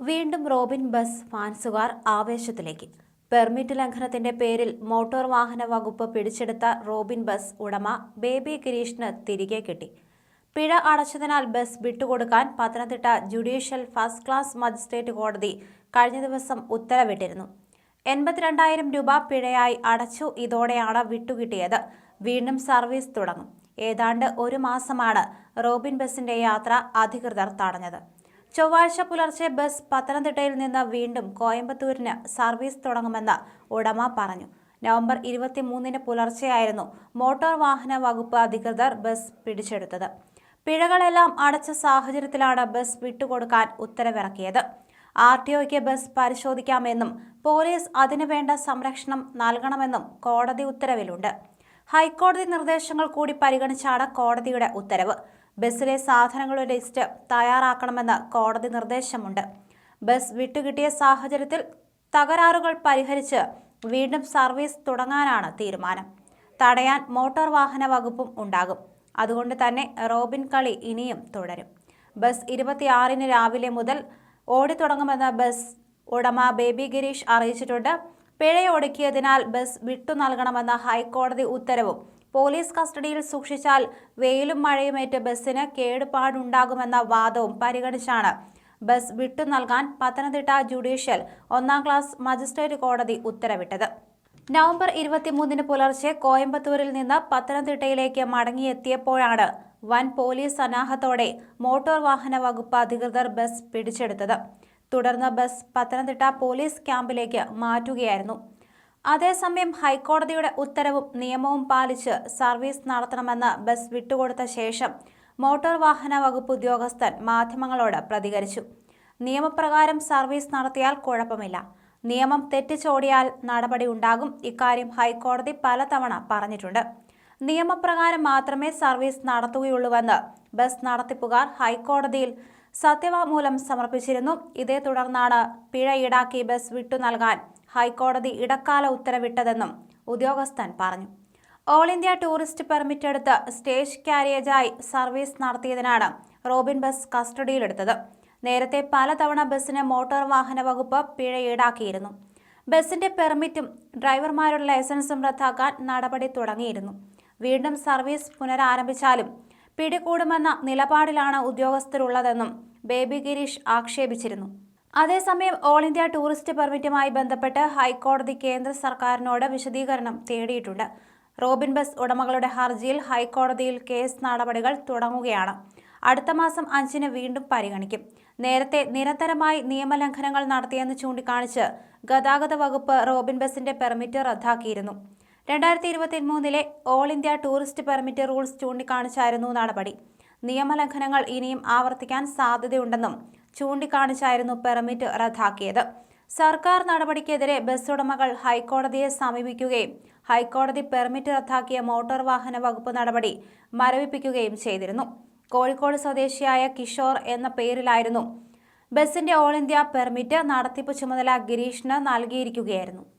വീണ്ടും Robin bus ഫാൻസുകാർ ആവേശത്തിലേക്ക്. പെർമിറ്റ് ലംഘനത്തിന്റെ പേരിൽ മോട്ടോർ വാഹന വകുപ്പ് പിടിച്ചെടുത്ത റോബിൻ ബസ് ഉടമ ബേബി ഗിരീഷിന് തിരികെ കിട്ടി. പിഴ അടച്ചതിനാൽ ബസ് വിട്ടുകൊടുക്കാൻ Pathanamthitta judicial first class magistrate കോടതി കഴിഞ്ഞ ദിവസം ഉത്തരവിട്ടിരുന്നു. എൺപത്തിരണ്ടായിരം രൂപ പിഴയായി അടച്ചു ഇതോടെയാണ് വിട്ടുകിട്ടിയത്. വീണ്ടും സർവീസ് തുടങ്ങും. ഏതാണ്ട് ഒരു മാസമാണ് റോബിൻ ബസിന്റെ യാത്ര അധികൃതർ തടഞ്ഞത്. ചൊവ്വാഴ്ച പുലർച്ചെ ബസ് പത്തനംതിട്ടയിൽ നിന്ന് വീണ്ടും കോയമ്പത്തൂരിന് സർവീസ് തുടങ്ങുമെന്ന് ഉടമ പറഞ്ഞു. നവംബർ ഇരുപത്തിമൂന്നിന് പുലർച്ചെയായിരുന്നു മോട്ടോർ വാഹന വകുപ്പ് അധികൃതർ ബസ് പിടിച്ചെടുത്തത്. പിഴകളെല്ലാം അടച്ച സാഹചര്യത്തിലാണ് ബസ് വിട്ടുകൊടുക്കാൻ ഉത്തരവിറക്കിയത്. ആർ ടി ഒയ്ക്ക് ബസ് പരിശോധിക്കാമെന്നും പോലീസ് അതിനുവേണ്ട സംരക്ഷണം നൽകണമെന്നും കോടതി ഉത്തരവിലുണ്ട്. ഹൈക്കോടതി നിർദ്ദേശങ്ങൾ കൂടി പരിഗണിച്ചാണ് കോടതിയുടെ ഉത്തരവ്. ബസ്സിലെ സാധനങ്ങളുടെ ലിസ്റ്റ് തയ്യാറാക്കണമെന്ന് കോടതി നിർദ്ദേശമുണ്ട്. ബസ് വിട്ടുകിട്ടിയ സാഹചര്യത്തിൽ തകരാറുകൾ പരിഹരിച്ച് വീണ്ടും സർവീസ് തുടങ്ങാനാണ് തീരുമാനം. തടയാൻ മോട്ടോർ വാഹന വകുപ്പും ഉണ്ടാകും. അതുകൊണ്ട് തന്നെ റോബിൻ കളി ഇനിയും തുടരും. ബസ് ഇരുപത്തിയാറിന് രാവിലെ മുതൽ ഓടിത്തുടങ്ങുമെന്ന് ബസ് ഉടമ ബേബി ഗിരീഷ് അറിയിച്ചിട്ടുണ്ട്. പിഴയൊടുക്കിയതിനാൽ ബസ് വിട്ടു നൽകണമെന്ന ഹൈക്കോടതി ഉത്തരവും പോലീസ് കസ്റ്റഡിയിൽ സൂക്ഷിച്ചാൽ വെയിലും മഴയുമേറ്റ് ബസ്സിന് കേടുപാടുണ്ടാകുമെന്ന വാദവും പരിഗണിച്ചാണ്. ബസ് വിട്ടു നൽകാൻ പത്തനംതിട്ട ജുഡീഷ്യൽ ഒന്നാം ക്ലാസ് മജിസ്ട്രേറ്റ് കോടതി ഉത്തരവിട്ടത്. നവംബർ ഇരുപത്തിമൂന്നിന് പുലർച്ചെ കോയമ്പത്തൂരിൽ നിന്ന് പത്തനംതിട്ടയിലേക്ക് മടങ്ങിയെത്തിയപ്പോഴാണ് വൻ പോലീസ് സന്നാഹത്തോടെ മോട്ടോർ വാഹന വകുപ്പ് അധികൃതർ ബസ് പിടിച്ചെടുത്തത്. തുടർന്ന് ബസ് പത്തനംതിട്ട പോലീസ് ക്യാമ്പിലേക്ക് മാറ്റുകയായിരുന്നു. അതേസമയം ഹൈക്കോടതിയുടെ ഉത്തരവും നിയമവും പാലിച്ച് സർവീസ് നടത്തണമെന്ന് ബസ് വിട്ടുകൊടുത്ത ശേഷം മോട്ടോർ വാഹന വകുപ്പ് ഉദ്യോഗസ്ഥൻ മാധ്യമങ്ങളോട് പ്രതികരിച്ചു. നിയമപ്രകാരം സർവീസ് നടത്തിയാൽ കുഴപ്പമില്ല. നിയമം തെറ്റിച്ചോടിയാൽ നടപടി ഉണ്ടാകും ഇക്കാര്യം ഹൈക്കോടതി പലതവണ പറഞ്ഞിട്ടുണ്ട്. നിയമപ്രകാരം മാത്രമേ സർവീസ് നടത്തുകയുള്ളൂവെന്ന് ബസ് നടത്തിപ്പുകാർ ഹൈക്കോടതിയിൽ സത്യവാങ്മൂലം സമർപ്പിച്ചിരുന്നു. ഇതേ തുടർന്നാണ് പിഴ ഈടാക്കി ബസ് വിട്ടു നൽകാൻ ഹൈക്കോടതി ഇടക്കാല ഉത്തരവിട്ടതെന്നും ഉദ്യോഗസ്ഥൻ പറഞ്ഞു. ഓൾ ഇന്ത്യ ടൂറിസ്റ്റ് പെർമിറ്റ് എടുത്ത് സ്റ്റേജ് കാരിയേജായി സർവീസ് നടത്തിയതിനാണ് റോബിൻ ബസ് കസ്റ്റഡിയിലെടുത്തത്. നേരത്തെ പലതവണ ബസ്സിന് മോട്ടോർ വാഹന വകുപ്പ് പിഴ ഈടാക്കിയിരുന്നു. ബസിന്റെ പെർമിറ്റും ഡ്രൈവർമാരുടെ ലൈസൻസും റദ്ദാക്കാൻ നടപടി തുടങ്ങിയിരുന്നു. വീണ്ടും സർവീസ് പുനരാരംഭിച്ചാലും പിടികൂടുമെന്ന നിലപാടിലാണ് ഉദ്യോഗസ്ഥരുള്ളതെന്നും ബേബി ഗിരീഷ് ആക്ഷേപിച്ചിരുന്നു. അതേസമയം ഓൾ ഇന്ത്യ ടൂറിസ്റ്റ് പെർമിറ്റുമായി ബന്ധപ്പെട്ട് ഹൈക്കോടതി കേന്ദ്ര സർക്കാരിനോട് വിശദീകരണം തേടിയിട്ടുണ്ട്. റോബിൻ ബസ് ഉടമകളുടെ ഹർജിയിൽ ഹൈക്കോടതിയിൽ കേസ് നടപടികൾ തുടങ്ങുകയാണ്. അടുത്ത മാസം അഞ്ചിന് വീണ്ടും പരിഗണിക്കും. നേരത്തെ നിരന്തരമായി നിയമലംഘനങ്ങൾ നടത്തിയെന്ന് ചൂണ്ടിക്കാണിച്ച് ഗതാഗത വകുപ്പ് റോബിൻ ബസിന്റെ പെർമിറ്റ് റദ്ദാക്കിയിരുന്നു. രണ്ടായിരത്തി ഇരുപത്തി മൂന്നിലെ all India tourist permit rules ചൂണ്ടിക്കാണിച്ചായിരുന്നു നടപടി. നിയമലംഘനങ്ങൾ ഇനിയും ആവർത്തിക്കാൻ സാധ്യതയുണ്ടെന്നും ചൂണ്ടിക്കാണിച്ചായിരുന്നു പെർമിറ്റ് റദ്ദാക്കിയത്. സർക്കാർ നടപടിക്കെതിരെ ബസ് ഉടമകൾ ഹൈക്കോടതിയെ സമീപിക്കുകയും ഹൈക്കോടതി പെർമിറ്റ് റദ്ദാക്കിയ മോട്ടോർ വാഹന വകുപ്പ് നടപടി മരവിപ്പിക്കുകയും ചെയ്തിരുന്നു. കോഴിക്കോട് സ്വദേശിയായ കിഷോർ എന്ന പേരിലായിരുന്നു ബസിന്റെ ഓൾ ഇന്ത്യ പെർമിറ്റ് നടത്തിപ്പ് ചുമതല ഗിരീഷിന് നൽകിയിരിക്കുകയായിരുന്നു.